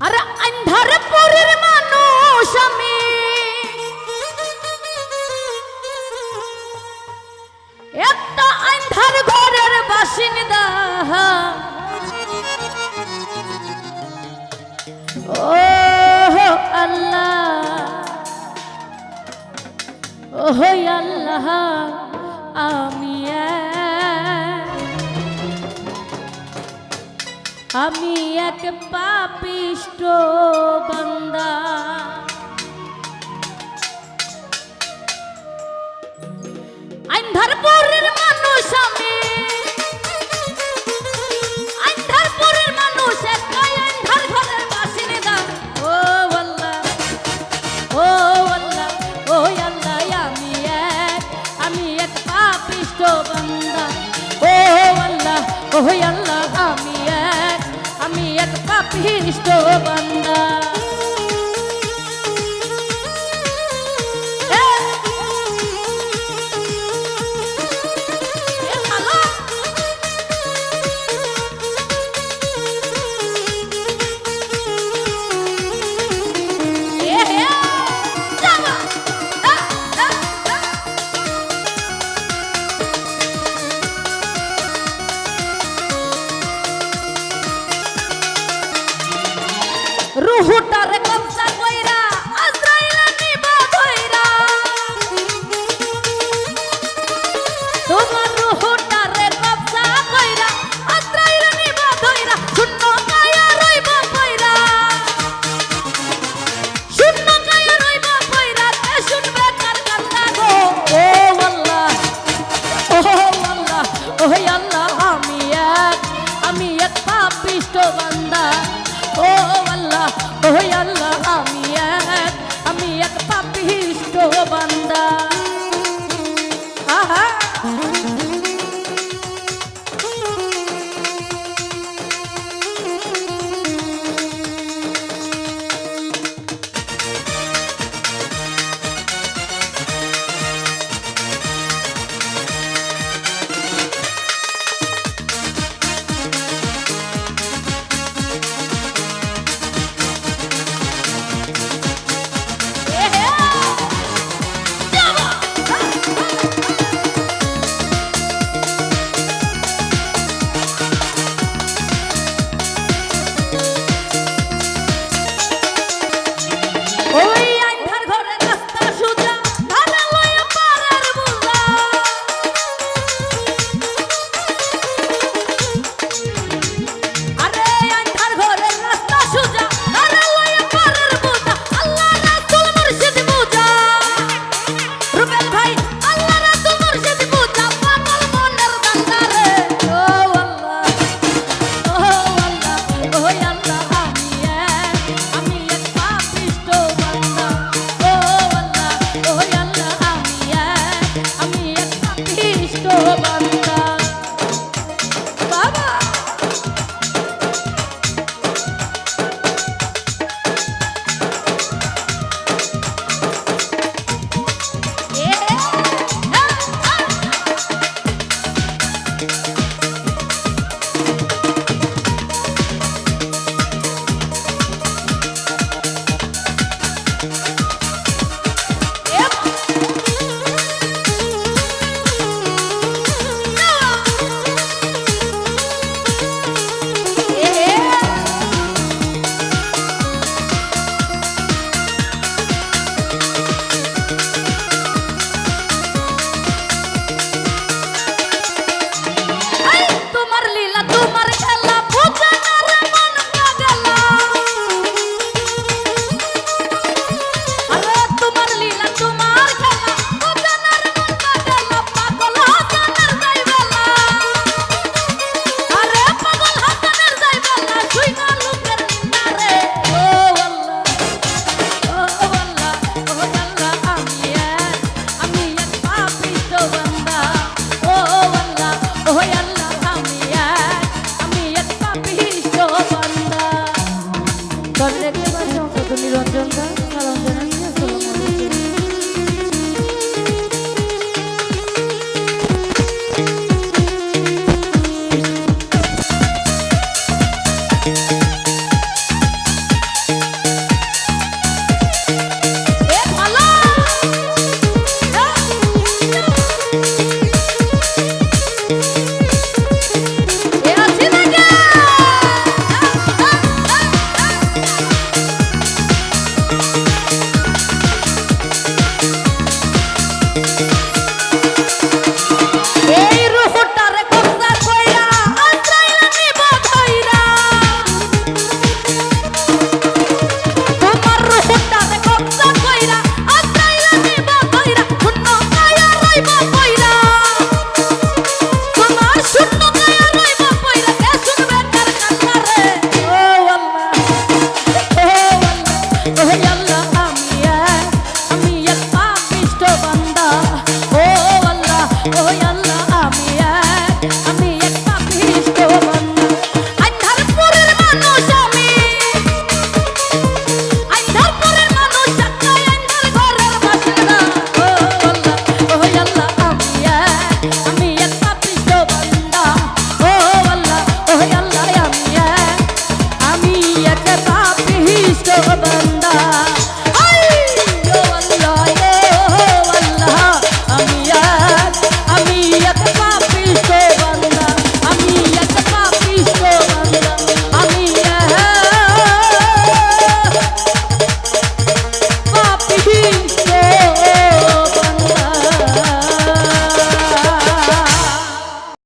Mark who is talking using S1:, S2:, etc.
S1: আর আন্ধারপুরের মানুষ আমি। একটা আন্ধার ঘরের বাসিন্দা। ও আল্লাহ ও আল্লাহ। আমি এক পাপিষ্ট বন্দা। আন্ধারপুরের মানুষ আমি। আন্ধারপুরের মানুষ, একাই আন্ধার ঘরের বাসিন্দা। ও আল্লাহ ও আল্লাহ ও আল্লাহ, আমি এক আমি এক পাপিষ্ট ও আল্লাহ ও আল্লাহ। ভীষ্ট বান্দা। রুহুটার কবজা কইরা বান্দা। 있어? so
S2: above